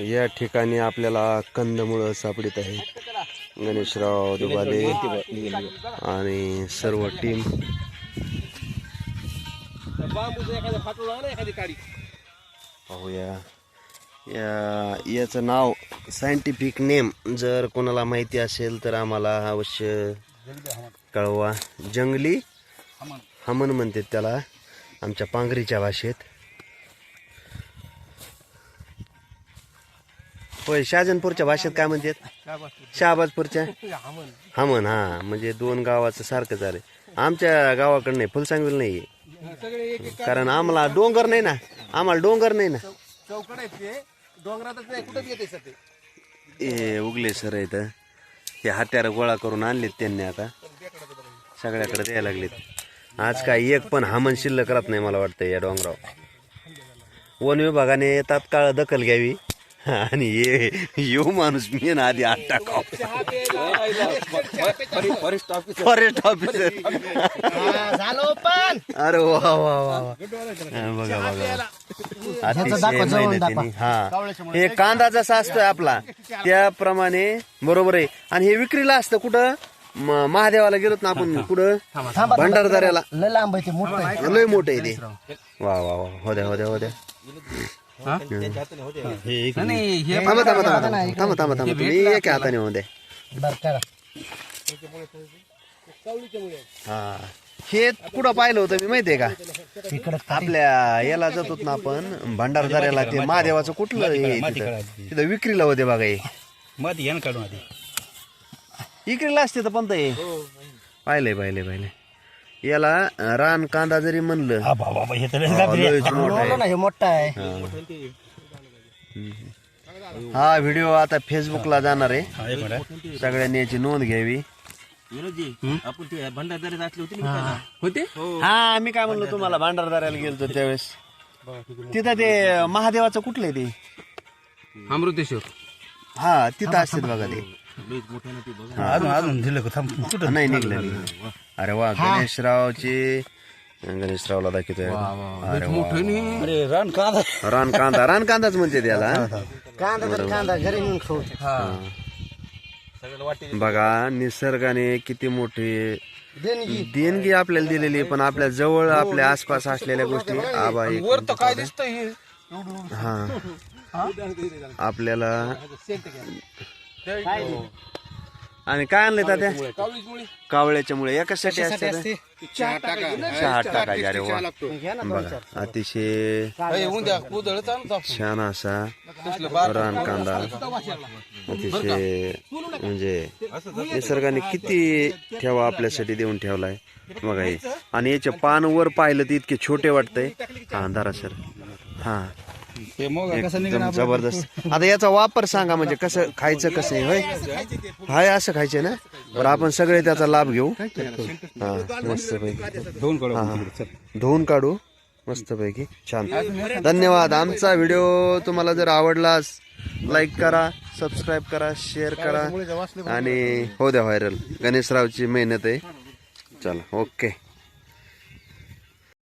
या ठिकाणी आपल्याला कंदमुळं सापडीत आहेत गणेशराव दुबाले आणि सर्व टीम पाहूया. या याचं नाव सायंटिफिक नेम जर कोणाला माहिती असेल तर आम्हाला अवश्य कळवा. जंगली हमन. म्हणतात त्याला. आमच्या पांगरीच्या भाषेत. होय शाजनपूरच्या भाषेत काय म्हणतात? शहाबाजपूरच्या हमन हा. म्हणजे दोन गावाचं सारखं झालंय. आमच्या गावाकडं नाही फुलसांगविल नाही कारण आम्हाला डोंगर नाही ना. आम्हाला डोंगर नाही ना. चौकड आहेत ते डोंगरातच नाही कुठंच येते सर ते उगले सर इथं हे. हत्यार गोळा करून आणलेत त्यांनी आता. सगळ्याकडे द्यायला लागलेत. आज काय एक पण हमन शिल्लक राहत नाही मला वाटतं या डोंगराव वन विभागाने तात्काळ दखल घ्यावी. आणि ये येऊ माणूस मी ना आधी आत टाकाव. Forest office forest officer. अरे वा वा वा वा. हा, बघा बघा. अतिशय मेहनतीने. हा. हे कांदा जसा असतोय आपला. त्याप्रमाणे बरोबर आहे. आणि हे विक्रीला असतं कुठं? म- महादेवाला गेलोत ना आपण कुठं? भंडारदाऱ्याला. लय लांब आहे ते मोठं आहे. लय मोठे आहे ते. वा वा वा. हो द्या हो द्या हो द्या. थांबा थांबा थांबा थांबा थांबा थांबा. थांबा तुम्ही एका हाताने होऊ द्या बरं करा हा. हे कुठं पाहिलं होतं मी माहितीये का? आपल्या याला जातो ना आपण भंडारदाऱ्याला ते महादेवाचं कुठलं हे तिथं? तिथं विक्रीला होते बघा हे. मध्ये यानं काढून आधी. विक्रीला असते तर पण हे पाहिलंय पाहिलंय पाहिलंय. याला रान कांदा जरी म्हणलं. हा बाबा हे तर हा, लयच मोठं बोललो आहे. ना हे मोठं आहे. हा. व्हिडिओ आता फेसबुकला जाणार आहे. हा, एक मिनिट. सगळ्यांनी याची नोंद घ्यावी. आपण ते भंडारदारीत असले होते ना होते? हा. मी काय म्हणलो तुम्हाला भांडारदाऱ्याला गेलतो त्यावेळेस. तिथं ते महादेवाचं कुठलं आहे ते? अमृतेश्वर. हा तिथं असतात बघा ते. अजून अजून दिलं का? थांब कुठं नाही निघलं निघलं. अरे वा गणेशरावचे. गणेशरावला दाखवतोय. अरे वा. अरे रान का रान कांदा रान कांदाच म्हणते त्याला. कांदा तर कांदा घरी नेऊन खाऊ. बघा निसर्गाने किती मोठी देणगी. देणगी आपल्याला दिलेली आहे, पण आपल्या जवळ आपल्या आसपास असलेल्या गोष्टी आबा एक वर तर काय दिसतंय हे? हा. आपल्याला आणि काय आणले तात्या? कावळ्याच्या मुळे. एकासाठी असते? ना? चहा टाकायचे. अरे वा. बघा अतिशय छान असा रान कांदा. अतिशय म्हणजे निसर्गाने किती ठेवा आपल्यासाठी देऊन ठेवलाय. बघा हे. आणि याचे पान वर पाहिलं तर इतके छोटे वाटतंय. हा अंधारा सर. हा. ते मग एकदम जबरदस्त. आता याचा वापर सांगा म्हणजे कसं खायचं कसं आहे होय? हाय असं खायचं ना? बरं आपण सगळे त्याचा लाभ घेऊ. हा मस्त पैकी दोन काढू हा धुवून काढू. मस्त पैकी छान. धन्यवाद. आमचा व्हिडिओ तुम्हाला जर आवडलास लाईक करा सबस्क्राईब करा शेअर करा. आणि हो द्या व्हायरल. गणेशरावची मेहनत आहे. चला ओके.